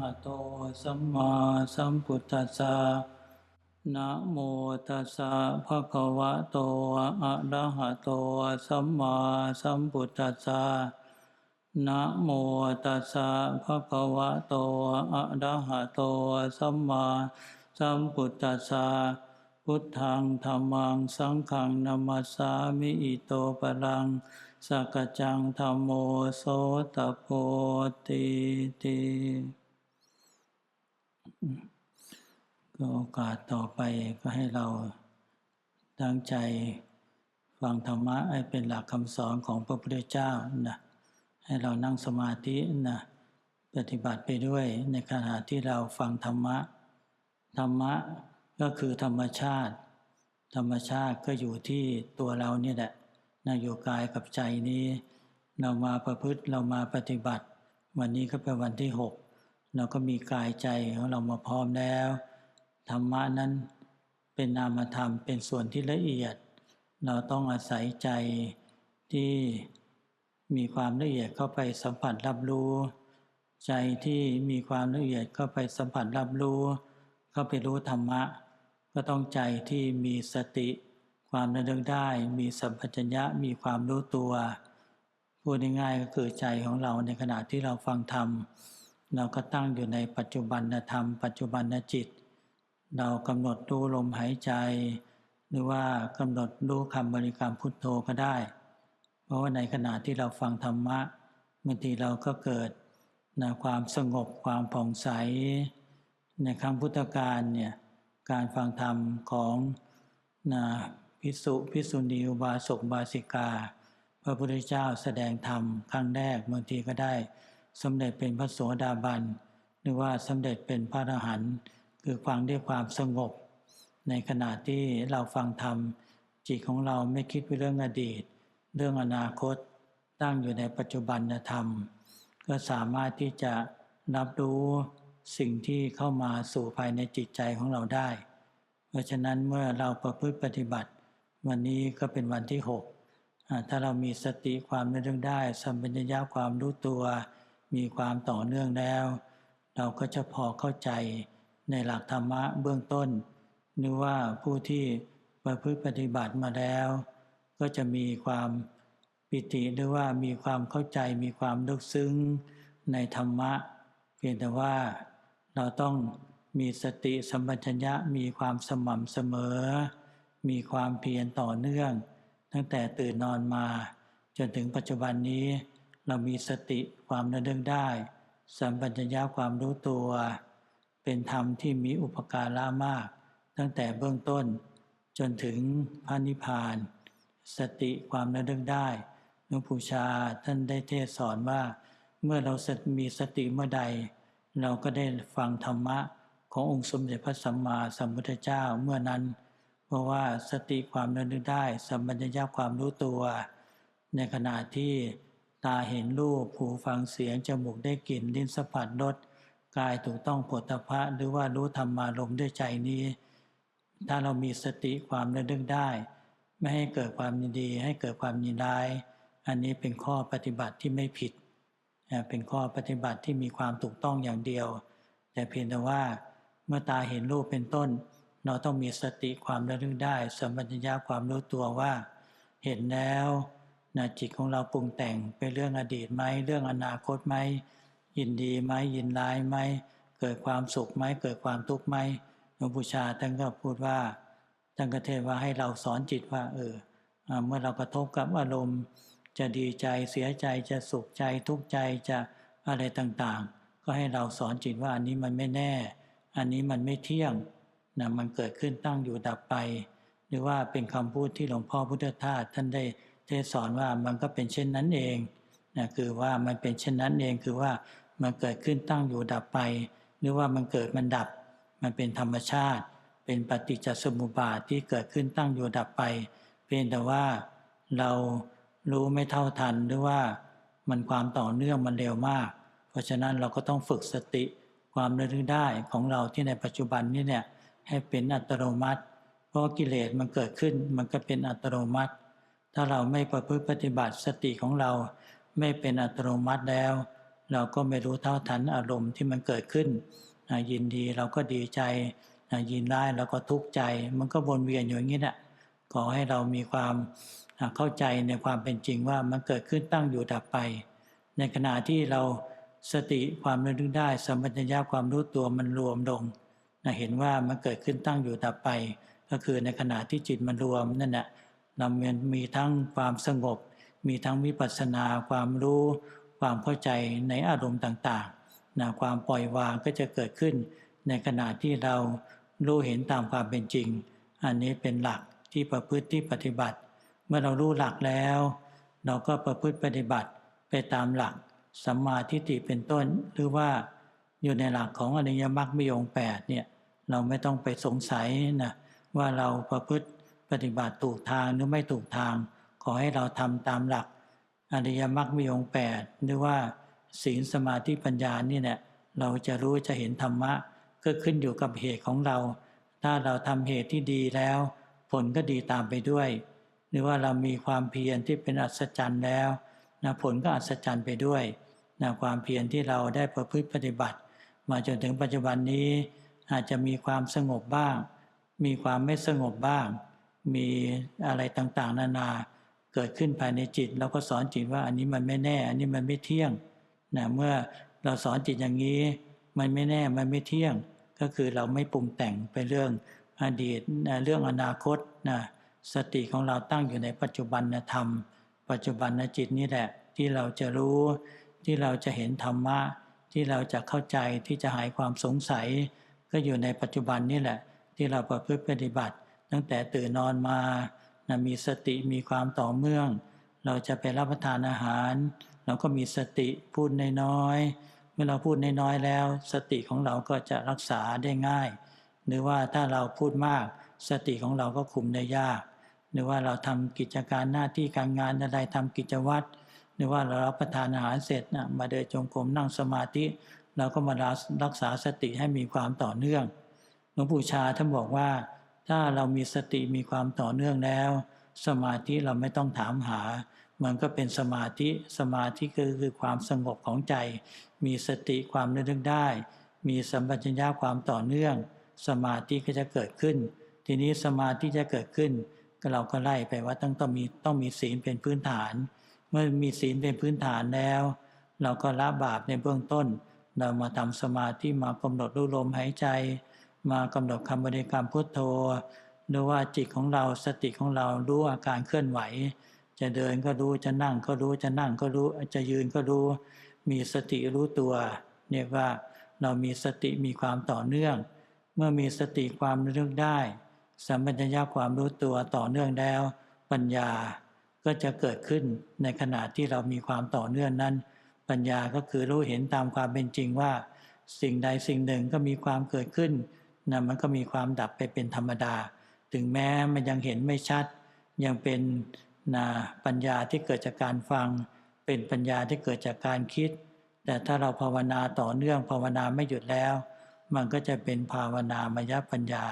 หะโตสัมมาสัมพุทธัสสะนะโมตัสสะภะคะวะโตอะระหะโตสัมมาสัมพุทธัสสะนะโมตัสสะภะคะวะโตอะระหะโตสัมมาสัมพุทธัสสะพุทธังธรรมังสังฆังนามัสสามิอิโตปะรังสักจังธรรมโมโสตโพติติ ก็โอกาสต่อไปก็ให้เราตั้งใจฟังธรรมะให้เป็นหลักคำสอนของพระพุทธเจ้านะให้เรานั่งสมาธินะปฏิบัติไปด้วยในขณะที่เราฟังธรรมะ ธรรมะก็คือธรรมชาติ ธรรมชาติก็อยู่ที่ตัวเรานี่แหละนะอยู่กายกับใจนี้ เรามาประพฤติเรามาปฏิบัติ วันนี้ก็เป็นวันที่หก เราก็มีกายใจของเรามาพร้อมแล้ว ธรรมะนั้นเป็นนามธรรมเป็นส่วนที่ละเอียด เราต้องอาศัยใจที่มีความละเอียดเข้าไปสัมผัสรับรู้ ใจที่มีความละเอียดเข้าไปสัมผัสรับรู้ เข้าไปรู้ธรรมะ ก็ต้องใจที่มีสติ ความระลึกได้ มีสัมปชัญญะมีความรู้ตัวพูดง่ายๆก็คือใจของเราในขณะที่เราฟังธรรม เราก็ตั้งอยู่ในปัจจุบันธรรม ปัจจุบันจิต เรากำหนดรู้ลมหายใจ หรือว่ากำหนดรู้คำบริกรรมพุทโธก็ได้ เพราะว่าในขณะที่เราฟังธรรมะบางทีเราก็เกิดนะความสงบความผ่องใส ในคำพุทธการเนี่ยการฟังธรรมของนะพิสุพิสุณีอุบาสกบาสิกา พระพุทธเจ้าแสดงธรรมครั้งแรกบางทีก็ได้ สำเร็จเป็นพระโสดาบัน หรือว่าสำเร็จเป็นพระอรหันต์คือฟังด้วยความสงบ ในขณะที่เราฟังธรรม จิตของเราไม่คิดไปเรื่องอดีต เรื่องอนาคต ตั้งอยู่ในปัจจุบันธรรม ก็สามารถที่จะรับรู้สิ่งที่เข้ามาสู่ภายในจิตใจของเราได้ เพราะฉะนั้นเมื่อเราประพฤติปฏิบัติ วันนี้ก็เป็นวันที่หกถ้าเรามีสติความระลึกได้สัมปชัญญะความรู้ตัว มีความต่อเนื่องแล้ว เราก็จะพอเข้าใจในหลักธรรมะเบื้องต้นหรือว่าผู้ที่ประพฤติปฏิบัติมาแล้ว ก็จะมีความปิติหรือว่ามีความเข้าใจมีความลึกซึ้งในธรรมะ เพียงแต่ว่าเราต้องมีสติสัมปชัญญะมีความสม่ำเสมอ มีความเพียรต่อเนื่อง ตั้งแต่ตื่นนอนมาจนถึงปัจจุบันนี้ เรามีสติความระลึกได้ สัมปัญญะความรู้ตัว เป็นธรรมที่มีอุปการะมาก ตั้งแต่เบื้องต้น จนถึงพระนิพพาน สติความระลึกได้หลวงปู่ชาท่านได้เทศสอนว่า เมื่อเรามีสติเมื่อใด เราก็ได้ฟังธรรมะขององค์สมเด็จพระสัมมาสัมพุทธเจ้าเมื่อนั้น เพราะว่าสติความระลึกได้ สัมปัญญะความรู้ตัว ในขณะที่ ตาเห็นรูปหูฟังเสียง จมูกได้กลิ่นลิ้นสัมผัสรสกายถูกต้องผลตภะหรือว่ารู้ธรรมารมด้วยใจนี้ ถ้าเรามีสติความระลึกได้ ไม่ให้เกิดความยินดี ให้เกิดความยินร้าย อันนี้เป็นข้อปฏิบัติที่ไม่ผิด เป็นข้อปฏิบัติที่มีความถูกต้องอย่างเดียว แต่เพียงแต่ว่า เมื่อตาเห็นรูปเป็นต้น เราต้องมีสติความระลึกได้สัมปชัญญะความรู้ตัวว่า เห็นแล้ว นะจิตของเราปรุงแต่งเป็นเรื่องอดีตไหมเรื่องอนาคตไหมยินดีไหมยินร้ายไหมเกิดความสุขไหมเกิดความทุกข์ไหมหลวงปู่ชาท่านก็พูดว่าท่านก็เทศว่าให้เราสอนจิตว่า เออเมื่อเรากระทบกับอารมณ์ จะดีใจเสียใจจะสุขใจทุกข์ใจจะอะไรต่างๆ ก็ให้เราสอนจิตว่าอันนี้มันไม่แน่ อันนี้มันไม่เที่ยงนะมันเกิดขึ้นตั้งอยู่ดับไป หรือว่าเป็นคำพูดที่หลวงพ่อพุทธทาสท่านได้ เทศสอนว่ามันก็เป็นเช่นนั้นเองนะคือว่ามันเป็นเช่นนั้นเองคือว่ามันเกิดขึ้นตั้งอยู่ดับไป หรือว่ามันเกิดมันดับ มันเป็นธรรมชาติ เป็นปฏิจจสมุปบาทที่เกิดขึ้นตั้งอยู่ดับไป เพียงแต่ว่าเรารู้ไม่เท่าทันหรือว่ามันความต่อเนื่องมันเร็วมาก เพราะฉะนั้นเราก็ต้องฝึกสติความระลึกได้ของเราที่ในปัจจุบันนี้เนี่ยให้เป็นอัตโนมัติ เพราะกิเลสมันเกิดขึ้นมันก็เป็นอัตโนมัติ ถ้าเราไม่ประพฤติปฏิบัติสติของเราไม่เป็นอัตโนมัติแล้ว เราก็ไม่รู้เท่าทันอารมณ์ที่มันเกิดขึ้นนะยินดีเราก็ดีใจนะยินร้ายเราก็ทุกข์ใจ มันก็วนเวียนอยู่อย่างนี้แหละขอให้เรามีความเข้าใจในความเป็นจริงว่ามันเกิดขึ้นตั้งอยู่ดับไป ในขณะที่เราสติความระลึกได้สัมปชัญญะความรู้ตัวมันรวมลงนะเห็นว่ามันเกิดขึ้นตั้งอยู่ดับไป ก็คือในขณะที่จิตมันรวมนั่นแหละ เรามีทั้งความสงบ มีทั้งวิปัสสนาความรู้ ความเข้าใจในอารมณ์ต่างๆนะความปล่อยวางก็จะเกิดขึ้น ในขณะที่เรารู้เห็นตามความเป็นจริง อันนี้เป็นหลักที่ประพฤติที่ปฏิบัติ เมื่อเรารู้หลักแล้ว เราก็ประพฤติปฏิบัติไปตามหลักสัมมาทิฏฐิเป็นต้น หรือว่าอยู่ในหลักของอริยมรรคมีองค์แปดเนี่ยเราไม่ต้องไปสงสัยนะว่าเราประพฤติ ปฏิบัติถูกทางหรือไม่ถูกทาง ขอให้เราทำตามหลักอริยมรรคมีองค์แปดหรือว่าศีลสมาธิปัญญานี่แหละเราจะรู้จะเห็นธรรมะก็ขึ้นอยู่กับเหตุของเรา ถ้าเราทำเหตุที่ดีแล้ว ผลก็ดีตามไปด้วย หรือว่าเรามีความเพียรที่เป็นอัศจรรย์แล้วนะผลก็อัศจรรย์ไปด้วยนะความเพียรที่เราได้ประพฤติปฏิบัติ มาจนถึงปัจจุบันนี้ อาจจะมีความสงบบ้าง มีความไม่สงบบ้าง มีอะไรต่างๆ นานาเกิดขึ้นภายในจิตเราก็สอนจิตว่าอันนี้มันไม่แน่ อันนี้มันไม่เที่ยงนะเมื่อเราสอนจิตอย่างนี้ มันไม่แน่มันไม่เที่ยง ก็คือเราไม่ปรุงแต่งไปเรื่องอดีตนะเรื่องอนาคตนะสติของเราตั้งอยู่ในปัจจุบันธรรม ปัจจุบันจิตนี่แหละ ที่เราจะรู้ที่เราจะเห็นธรรมะ ที่เราจะเข้าใจที่จะหายความสงสัย ก็อยู่ในปัจจุบันนี่แหละ ที่เราประพฤติปฏิบัติ ตั้งแต่ตื่นนอนมานะมีสติมีความต่อเนื่อง เราจะไปรับประทานอาหาร เราก็มีสติพูดน้อยๆเมื่อเราพูดน้อยๆแล้ว สติของเราก็จะรักษาได้ง่าย หรือว่าถ้าเราพูดมาก สติของเราก็คุมได้ยาก หรือว่าเราทำกิจการหน้าที่การงานอะไรทำกิจวัตรหรือว่าเรารับประทานอาหารเสร็จนะมาเดินจงกรมนั่งสมาธิ เราก็มารักษาสติให้มีความต่อเนื่องหลวงปู่ชาท่านบอกว่า ถ้าเรามีสติมีความต่อเนื่องแล้ว สมาธิเราไม่ต้องถามหา มันก็เป็นสมาธิสมาธิคือคือความสงบของใจ มีสติความนึกได้ มีสัมปชัญญะความต่อเนื่อง สมาธิก็จะเกิดขึ้น ทีนี้สมาธิจะเกิดขึ้น ก็เราก็ไล่ไปว่าต้องต้องมีต้องมีศีลเป็นพื้นฐาน เมื่อมีศีลเป็นพื้นฐานแล้ว เราก็ละบาปในเบื้องต้น เรามาทำสมาธิมากำหนดรูลมหายใจ มากำหนดคำบริกรรมพุทโธหรือว่าจิตของเราสติของเรารู้อาการเคลื่อนไหว จะเดินก็รู้จะนั่งก็รู้จะนั่งก็รู้จะยืนก็รู้ มีสติรู้ตัวเรียกว่าเรามีสติมีความต่อเนื่อง เมื่อมีสติความรื่องได้สัมปชัญญะความรู้ตัวต่อเนื่องแล้ว ปัญญาก็จะเกิดขึ้นในขณะที่เรามีความต่อเนื่องนั้น ปัญญาก็คือรู้เห็นตามความเป็นจริงว่า สิ่งใดสิ่งหนึ่งก็มีความเกิดขึ้น นะมันก็มีความดับไปเป็นธรรมดา ถึงแม้มันยังเห็นไม่ชัด ยังเป็นนะปัญญาที่เกิดจากการฟัง เป็นปัญญาที่เกิดจากการคิด แต่ถ้าเราภาวนาต่อเนื่องภาวนาไม่หยุดแล้ว มันก็จะเป็นภาวนามยปัญญา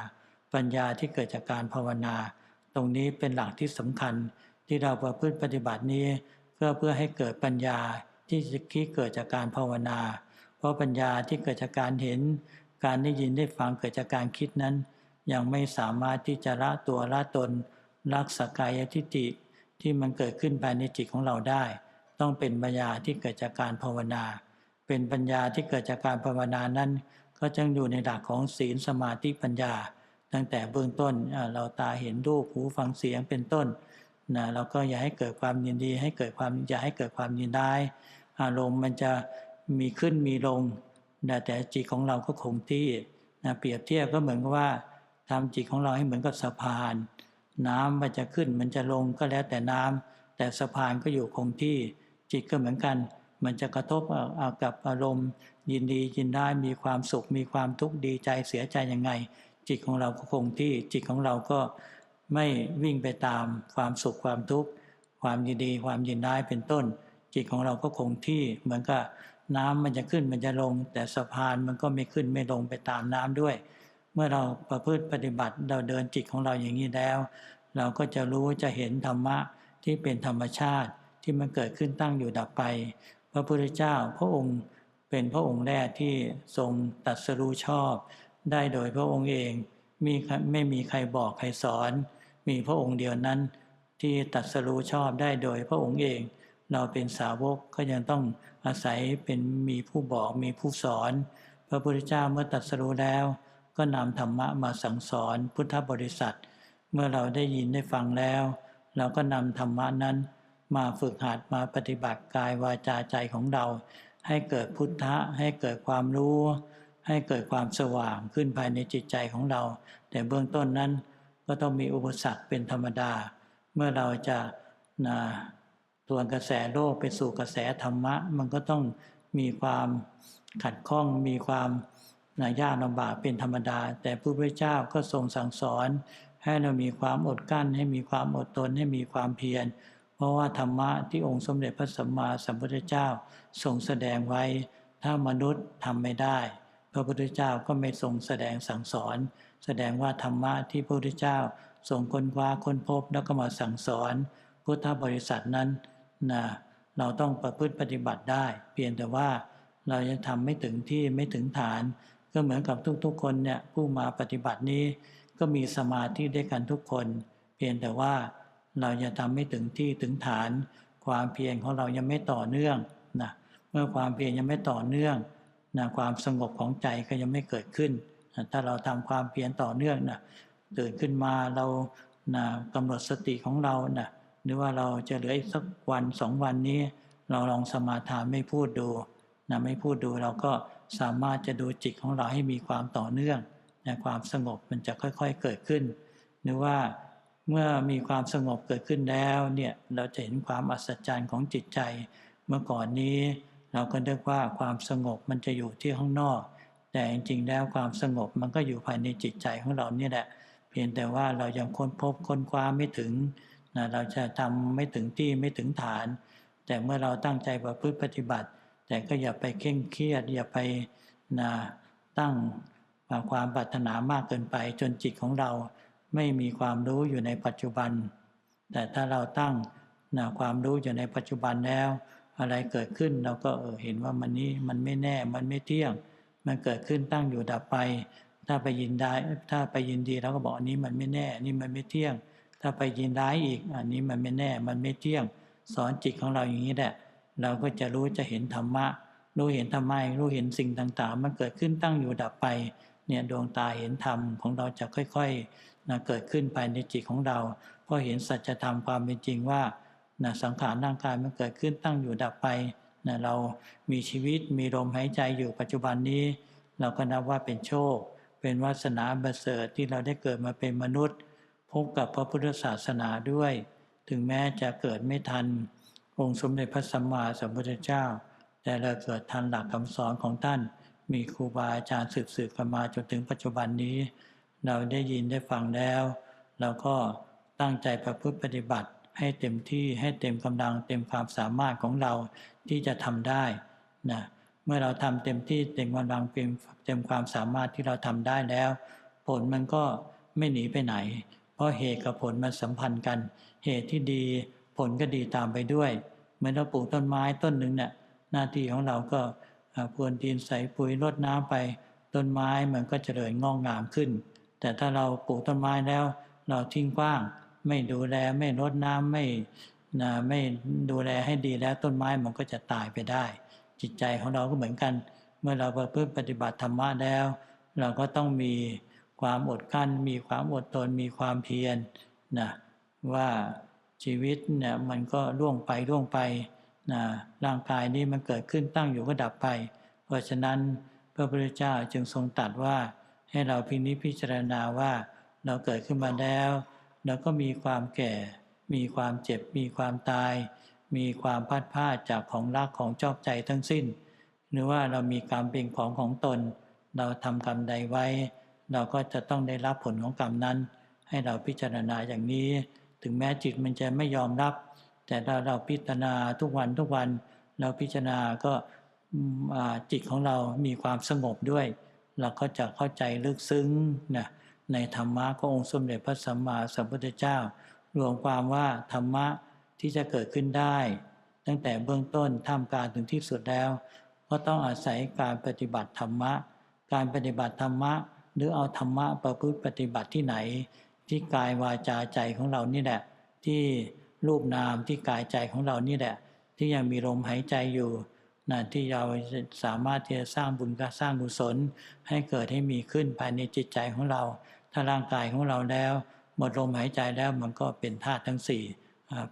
ปัญญาที่เกิดจากการภาวนา ตรงนี้เป็นหลักที่สำคัญที่เราประพฤติปฏิบัตินี้เพื่อเพื่อให้เกิดปัญญาที่คิดเกิดจากการภาวนา เพราะปัญญาที่เกิดจากการเห็น การได้ยินได้ฟังเกิดจากการคิดนั้น ยังไม่สามารถที่จะละตัวละตนรักสกายทิฏฐิที่มันเกิดขึ้นภายในจิตของเราได้ ต้องเป็นปัญญาที่เกิดจากการภาวนา เป็นปัญญาที่เกิดจากการภาวนานั้น ก็จึงอยู่ในหลักของศีลสมาธิปัญญา ตั้งแต่เบื้องต้นเราตาเห็นรูปหูฟังเสียงเป็นต้นนะเราก็อย่าให้เกิดความยินดี ให้เกิดความอย่าให้เกิดความยินได้อารมณ์มันจะมีขึ้นมีลง นะแต่จิตของเราก็คงที่นะเปรียบเทียบก็เหมือนกับว่าทำจิตของเราให้เหมือนกับสะพาน น้ำมันจะขึ้นมันจะลงก็แล้วแต่น้ำแต่สะพานก็อยู่คงที่ จิตก็เหมือนกัน มันจะกระทบกับอารมณ์ ยินดียินได้มีความสุข มีความทุกข์ดีใจเสียใจยังไง จิตของเราก็คงที่ จิตของเราก็ไม่วิ่งไปตามความสุขความทุกข์ความยินดีความยินร้เป็นต้น จิตของเราก็คงที่เหมือนกับ น้ำมันจะขึ้นมันจะลง แต่สะพานมันก็ไม่ขึ้นไม่ลงไปตามน้ำด้วย เมื่อเราประพฤติปฏิบัติเราเดินจิตของเราอย่างนี้แล้ว เราก็จะรู้จะเห็นธรรมะที่เป็นธรรมชาติที่มันเกิดขึ้นตั้งอยู่ดับไป พระพุทธเจ้าพระองค์เป็นพระองค์แรกที่ทรงตรัสรู้ชอบ ได้โดยพระองค์เองมีไม่มีใครบอกใครสอน มีพระองค์เดียวนั้นที่ตรัสรู้ชอบได้โดยพระองค์เอง เราเป็นสาวกก็ยังต้องอาศัยเป็นมีผู้บอกมีผู้สอน พระพุทธเจ้าเมื่อตรัสรู้แล้ว ก็นำธรรมะมาสั่งสอนพุทธบริษัท เมื่อเราได้ยินได้ฟังแล้ว เราก็นำธรรมะนั้น มาฝึกหัดมาปฏิบัติกายวาจาใจของเรา ให้เกิดพุทธะให้เกิดความรู้ ให้เกิดความสว่างขึ้นภายในจิตใจของเรา แต่เบื้องต้นนั้นก็ต้องมีอุปสรรคเป็นธรรมดา เมื่อเราจะนะ ทวนกระแสโลกไปสู่กระแสธรรมะ มันก็ต้องมีความขัดข้องมีความนายากลำบากเป็นธรรมดา แต่พระพุทธเจ้าก็ทรงสั่งสอน ให้เรามีความอดกั้น ให้มีความอดทนให้มีความเพียร เพราะว่าธรรมะที่องค์สมเด็จพระสัมมาสัมพุทธเจ้าทรงแสดงไว้ ถ้ามนุษย์ทำไม่ได้ พระพุทธเจ้าก็ไม่ทรงแสดงสั่งสอน แสดงว่าธรรมะที่พระพุทธเจ้าทรงค้นคว้าค้นพบแล้วก็มาสั่งสอน พุทธบริษัทนั้น นะเราต้องประพฤติปฏิบัติได้ เพียงแต่ว่าเรายังทำไม่ถึงที่ไม่ถึงฐาน ก็เหมือนกับทุกๆ คนเนี่ยผู้มาปฏิบัตินี้ ก็มีสมาธิด้วยกันทุกคน เพียงแต่ว่าเราจะทำไม่ถึงที่ถึงฐาน ความเพียรของเรายังไม่ต่อเนื่องนะเมื่อความเพียรยังไม่ต่อเนื่องนะความสงบของใจก็ยังไม่เกิดขึ้นนะถ้าเราทำความเพียรต่อเนื่องนะตื่นขึ้นมาเรานะกำหนดสติของเรานะ หรือว่าเราจะเหลืออีกสักวันสองวันนี้ เราลองสมาทานไม่พูดดูนะไม่พูดดูเราก็สามารถจะดูจิตของเราให้มีความต่อเนื่องนะความสงบมันจะค่อยๆเกิดขึ้น หรือว่าเมื่อมีความสงบเกิดขึ้นแล้วเนี่ยเราจะเห็นความอัศจรรย์ของจิตใจ เมื่อก่อนนี้ เราก็เรียกว่าความสงบมันจะอยู่ที่ข้างนอก แต่จริงๆแล้วความสงบมันก็อยู่ภายในจิตใจของเราเนี่ยแหละเพียงแต่ว่าเรายังค้นพบค้นคว้าไม่ถึง นะเราจะทำไม่ถึงที่ไม่ถึงฐาน แต่เมื่อเราตั้งใจประพฤติปฏิบัติ แต่ก็อย่าไปเคร่งเครียด อย่าไปนะตั้งความปรารถนามากเกินไป จนจิตของเราไม่มีความรู้อยู่ในปัจจุบัน แต่ถ้าเราตั้งนะความรู้อยู่ในปัจจุบันแล้ว อะไรเกิดขึ้นเราก็เออเห็นว่ามันนี้มันไม่แน่มันไม่เที่ยง มันเกิดขึ้นตั้งอยู่ดับไป ถ้าไปยินได้ถ้าไปยินดีเราก็บอกอันนี้มันไม่แน่ นี่มันไม่เที่ยง ถ้าไปยินร้ายอีก อันนี้มันไม่แน่ มันไม่เที่ยง สอนจิตของเราอย่างนี้แหละ เราก็จะรู้จะเห็นธรรมะ รู้เห็นธรรมะรู้เห็นสิ่งต่างๆ มันเกิดขึ้นตั้งอยู่ดับไป เนี่ยดวงตาเห็นธรรมของเราจะค่อยๆนะเกิดขึ้นภายในจิตของเรา เพราะเห็นสัจธรรมความเป็นจริงว่านะสังขารร่างกายมันเกิดขึ้นตั้งอยู่ดับไปนะเรามีชีวิตมีลมหายใจอยู่ปัจจุบันนี้ เราก็นับว่าเป็นโชค เป็นวาสนาบัเสริฐที่เราได้เกิดมาเป็นมนุษย์ พบกับพระพุทธศาสนาด้วย ถึงแม้จะเกิดไม่ทัน องค์สมเด็จพระสัมมาสัมพุทธเจ้า แต่เราเกิดทันหลักคำสอนของท่าน มีครูบาอาจารย์สืบสืบกันมาจนถึงปัจจุบันนี้ เราได้ยินได้ฟังแล้ว เราก็ตั้งใจประพฤติปฏิบัติให้เต็มที่ให้เต็มกำลังเต็มความสามารถของเราที่จะทำได้นะเมื่อเราทำเต็มที่เต็มกำลังเต็มเต็มความสามารถที่เราทำได้แล้ว ผลมันก็ไม่หนีไปไหน เพราะเหตุกับผลมันสัมพันธ์กัน เหตุที่ดีผลก็ดีตามไปด้วย เหมือนเราปลูกต้นไม้ต้นหนึ่งเนี่ยหน้าที่ของเราก็พรวนดินใส่ปุ๋ยรดน้ำไป ต้นไม้มันก็เจริญงอกงามขึ้น แต่ถ้าเราปลูกต้นไม้แล้ว เราทิ้งกว้าง ไม่ดูแลไม่รดน้ำไม่นะไม่ดูแลให้ดีแล้วต้นไม้มันก็จะตายไปได้ จิตใจของเราก็เหมือนกัน เมื่อเราประพฤติปฏิบัติธรรมะแล้ว เราก็ต้องมี ความอดกั้น มีความอดทนมีความเพียรนะว่าชีวิตเนี่ยมันก็ล่วงไปล่วงไปนะร่างกายนี้มันเกิดขึ้นตั้งอยู่ก็ดับไป เพราะฉะนั้นพระพุทธเจ้าจึงทรงตรัสว่า ให้เราพินิจพิจารณาว่า เราเกิดขึ้นมาแล้วเราก็มีความแก่ มีความเจ็บ มีความตาย มีความพัดพาดจากของรักของชอบใจทั้งสิ้น หรือว่าเรามีกรรมเป็นของของตน เราทำกรรมใดไว้ เราก็จะต้องได้รับผลของกรรมนั้น ให้เราพิจารณาอย่างนี้ ถึงแม้จิตมันจะไม่ยอมรับ แต่ถ้าเราพิจารณาทุกวันทุกวัน เราพิจารณาก็จิตของเรามีความสงบด้วย เราก็จะเข้าใจลึกซึ้งนะในธรรมะขององค์สมเด็จพระสัมมาสัมพุทธเจ้า รวมความว่าธรรมะที่จะเกิดขึ้นได้ ตั้งแต่เบื้องต้นท่ามกลางถึงที่สุดแล้ว ก็ต้องอาศัยการปฏิบัติธรรมะ การปฏิบัติธรรมะ หรือเอาธรรมะประพฤติปฏิบัติที่ไหน ที่กายวาจาใจของเรานี่แหละ ที่รูปนามที่กายใจของเรานี่แหละ ที่ยังมีลมหายใจอยู่นะที่เราสามารถที่จะสร้างบุญกสร้างกุศล ให้เกิดให้มีขึ้นภายในจิตใจของเรา ถ้าร่างกายของเราแล้ว หมดลมหายใจแล้วมันก็เป็นธาตุทั้งสี่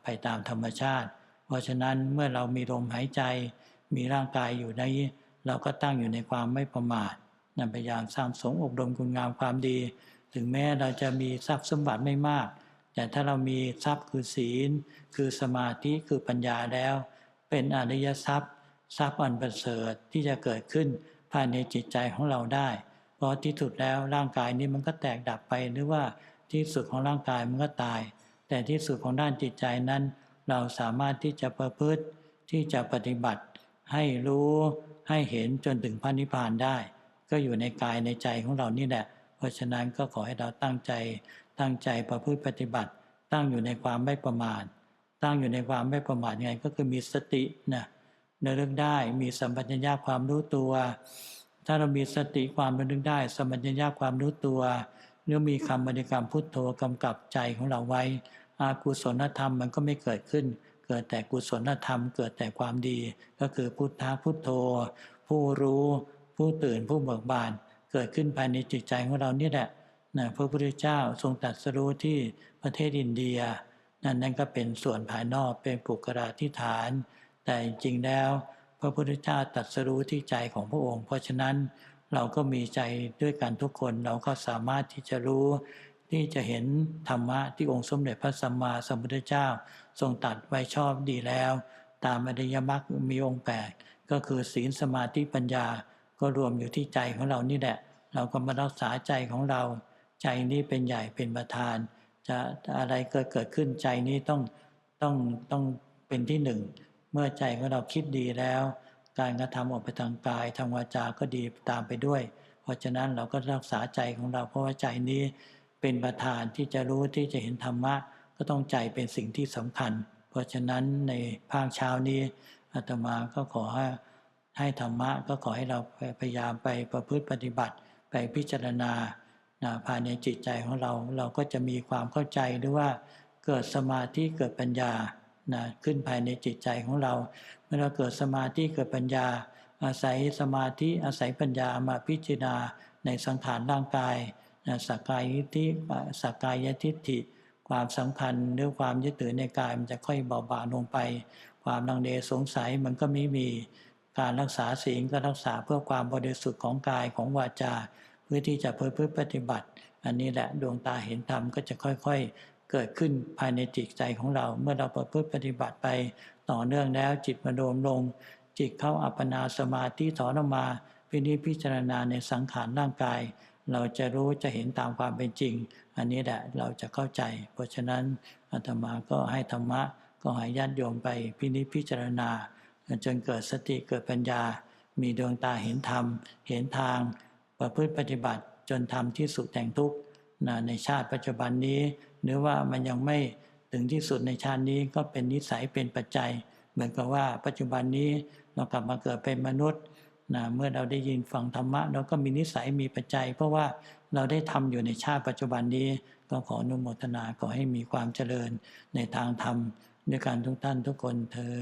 ไปตามธรรมชาติ เพราะฉะนั้นเมื่อเรามีลมหายใจ มีร่างกายอยู่ในเราก็ตั้งอยู่ในความไม่ประมาท นั่นพยายามสร้างสงอบรมคุณงามความดี ถึงแม้เราจะมีทรัพย์สมบัติไม่มาก แต่ถ้าเรามีทรัพย์คือศีล คือสมาธิคือปัญญาแล้ว เป็นอริยทรัพย์ ทรัพย์อันประเสริฐที่จะเกิดขึ้นภายในจิตใจของเราได้ เพราะที่สุดแล้วร่างกายนี้มันก็แตกดับไปหรือว่าที่สุดของร่างกายมันก็ตาย แต่ที่สุดของด้านจิตใจนั้น เราสามารถที่จะประพฤติที่จะปฏิบัติ ให้รู้ให้เห็นจนถึงพระนิพพานได้ ก็อยู่ในกายในใจของเรานี่แหละ เพราะฉะนั้นก็ขอให้เราตั้งใจ ตั้งใจประพฤติปฏิบัติ ตั้งอยู่ในความไม่ประมาทตั้งอยู่ในความไม่ประมาทยังไงก็คือมีสตินะในเรื่องได้มีสัมปชัญญะความรู้ตัว ถ้าเรามีสติความระลึกได้ สัมปชัญญะความรู้ตัวหรือมีคำบริกรรมพุทโธกำกับใจของเราไว้อากุศลธรรมมันก็ไม่เกิดขึ้น เกิดแต่กุศลธรรม เกิดแต่ความดี ก็คือพุทธะพุทโธ ผู้รู้ ผู้ตื่นผู้เบิกบาน เกิดขึ้นภายในจิตใจของเรานี่แหละนะพระพุทธเจ้าทรงตรัสรู้ที่ประเทศอินเดีย นั่นนั่นก็เป็นส่วนภายนอกเป็นปุกราธิฐาน แต่จริงๆแล้ว พระพุทธเจ้าตรัสรู้ที่ใจของพระองค์ เพราะฉะนั้นเราก็มีใจด้วยกันทุกคนเราก็สามารถที่จะรู้ที่จะเห็นธรรมะที่องค์สมเด็จพระสัมมาสัมพุทธเจ้า ทรงตรัสไว้ชอบดีแล้ว ตามอริยมรรคมีองค์แปดก็คือศีลสมาธิปัญญา ก็รวมอยู่ที่ใจของเรานี่แหละ เราก็มารักษาใจของเรา ใจนี้เป็นใหญ่เป็นประธาน จะอะไรเกิดเกิดขึ้นใจนี้ต้องต้องต้องเป็นที่หนึ่ง เมื่อใจของเราคิดดีแล้ว การกระทำออกไปทางกายทางวาจาก็ดีตามไปด้วย เพราะฉะนั้นเราก็รักษาใจของเรา เพราะว่าใจนี้เป็นประธานที่จะรู้ที่จะเห็นธรรมะ ก็ต้องใจเป็นสิ่งที่สำคัญ เพราะฉะนั้นในภาคเช้านี้อาตมาก็ขอให้ ให้ธรรมะก็ขอให้เราพยายามไปประพฤติปฏิบัติ ไปพิจารณาภายในจิตใจของเราเราก็จะมีความเข้าใจหรือว่าเกิดสมาธิเกิดปัญญานะขึ้นภายในจิตใจของเรา เมื่อเราเกิดสมาธิเกิดปัญญา อาศัยสมาธิอาศัยปัญญามาพิจารณาในสังขารร่างกายนะสักกายทิฏฐิสักกายทิฏฐิ ความสำคัญหรือความยึดถือในกายมันจะค่อยเบาบางลงไป ความลังเลสงสัยมันก็ไม่มี การรักษาศีลก็รักษาเพื่อความบริสุทธิ์ของกายของวาจา เพื่อที่จะเพื่อพฤติปฏิบัติ อันนี้แหละดวงตาเห็นธรรมก็จะค่อยๆ เกิดขึ้นภายในจิตใจของเรา เมื่อเราประพฤติปฏิบัติไป ต่อเนื่องแล้วจิตมาโดมลง จิตเข้าอัปปนาสมาธิถอนออกมาพินิจพิจารณาในสังขารร่างกาย เราจะรู้จะเห็นตามความเป็นจริง อันนี้แหละเราจะเข้าใจ เพราะฉะนั้นอาตมาก็ให้ธรรมะก็ให้ญาติโยมไปพินิจพิจารณา จนเกิดสติเกิดปัญญา มีดวงตาเห็นธรรม เห็นทาง ประพฤติปฏิบัติจนทำที่สุดแห่งทุกข์นะในชาติปัจจุบันนี้ หรือว่ามันยังไม่ถึงที่สุดในชาตินี้ก็เป็นนิสัยเป็นปัจจัย เหมือนกับว่าปัจจุบันนี้เรากลับมาเกิดเป็นมนุษย์นะเมื่อเราได้ยินฟังธรรมะเราก็มีนิสัยมีปัจจัย เพราะว่าเราได้ทำอยู่ในชาติปัจจุบันนี้ ก็ขออนุโมทนาขอให้มีความเจริญในทางธรรม ด้วยการทุกท่านทุกคนเทอ